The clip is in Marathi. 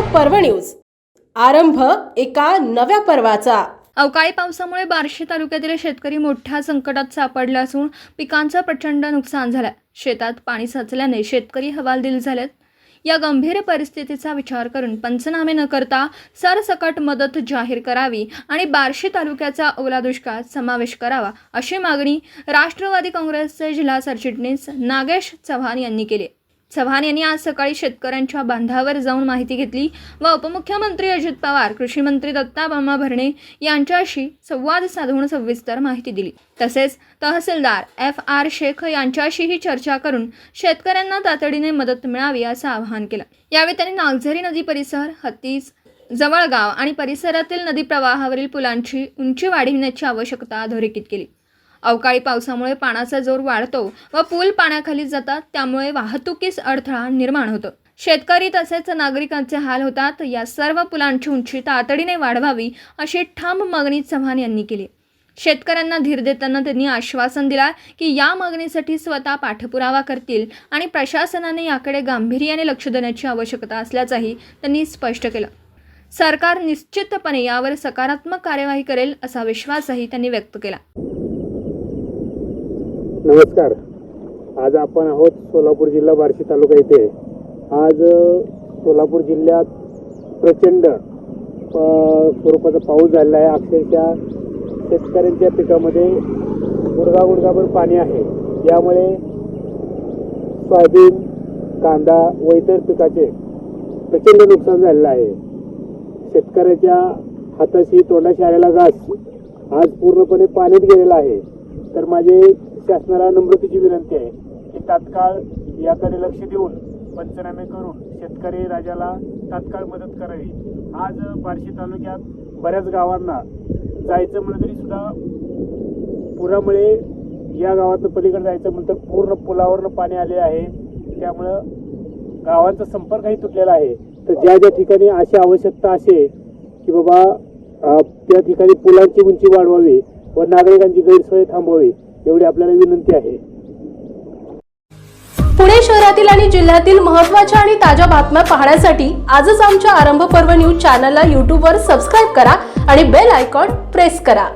पर्व न्यूज. आरंभ एका नव्या पर्वाचा. अवकाळी पावसामुळे बार्शी तालुक्यातील शेतकरी मोठ्या संकटात सापडला असून पिकांचं प्रचंड नुकसान झालं शेतात पाणी साचल्याने शेतकरी हवालदिल झालेत. या गंभीर परिस्थितीचा विचार करून पंचनामे न करता सरसकट मदत जाहीर करावी आणि बार्शी तालुक्याचा ओला दुष्काळात समावेश करावा अशी मागणी राष्ट्रवादी काँग्रेसचे जिल्हा सरचिटणीस नागेश चव्हाण यांनी केली चव्हाण यांनी आज सकाळी शेतकऱ्यांच्या बांधावर जाऊन माहिती घेतली व उपमुख्यमंत्री अजित पवार कृषी मंत्री दत्ता बामा भरणे यांच्याशी संवाद साधून सविस्तर माहिती दिली. तसेच तहसीलदार एफ आर शेख यांच्याशीही चर्चा करून शेतकऱ्यांना तातडीने मदत मिळावी असं आवाहन केलं. यावेळी त्यांनी नागझरी नदी परिसर हत्तीस जवळगाव आणि परिसरातील नदी प्रवाहावरील पुलांची उंची वाढविण्याची आवश्यकता अधोरेखित केली. अवकाळी पावसामुळे पाण्याचा जोर वाढतो व पूल पाण्याखाली जातात त्यामुळे वाहतुकीस अडथळा निर्माण होतो. शेतकरी तसेच नागरिकांचे हाल होतात या सर्व पुलांची उंची तातडीने वाढवावी अशी ठाम मागणी चव्हाण यांनी केली. शेतकऱ्यांना धीर देताना त्यांनी आश्वासन दिला की या मागणीसाठी स्वतः पाठपुरावा करतील आणि प्रशासनाने याकडे गांभीर्याने लक्ष देण्याची आवश्यकता असल्याचंही त्यांनी स्पष्ट केलं. सरकार निश्चितपणे यावर सकारात्मक कार्यवाही करेल असा विश्वासही त्यांनी व्यक्त केला. नमस्कार. आज आपण आहोत सोलापूर जिल्हा बार्शी तालुका येथे आज सोलापूर जिल्ह्यात प्रचंड स्वरूपाचा पाऊस झालेला आहे. अक्षरशः शेतकऱ्यांच्या पिकामध्ये गुडगा गुडगाभर पाणी आहे. यामुळे सोयाबीन कांदा व इतर पिकाचे प्रचंड नुकसान झालेलं आहे. शेतकऱ्याच्या हाताशी तोंडाशी आलेला घास आज पूर्णपणे पाण्यात गेलेला आहे. तर माझे शासनाला नम्रतेची विनंती आहे की तात्काळ याकडे लक्ष देऊन पंचनामे करून शेतकरी राजाला तात्काळ मदत करावी. आज बार्शी तालुक्यात बऱ्याच गावांना जायचं म्हणलं तरी सुद्धा पुरामुळे या गावातनं पलीकडे जायचं म्हणतं पूर्ण पुलावरनं पाणी आले आहे. त्यामुळं गावांचा संपर्कही तुटलेला आहे. तर ज्या ज्या ठिकाणी अशी आवश्यकता असे की बाबा त्या ठिकाणी पुलांची उंची वाढवावी व नागरिकांची गैरसोय थांबवावी एवढी आपल्याला विनंती आहे. पुणे शहरातील आणि जिल्ह्यातील महत्त्वाच्या आणि ताज्या बातम्या पाहण्यासाठी आजच आमच्या आरंभ पर्व न्यूज चॅनलला यूट्यूबवर सबस्क्राईब करा आणि बेल आयकॉन प्रेस करा.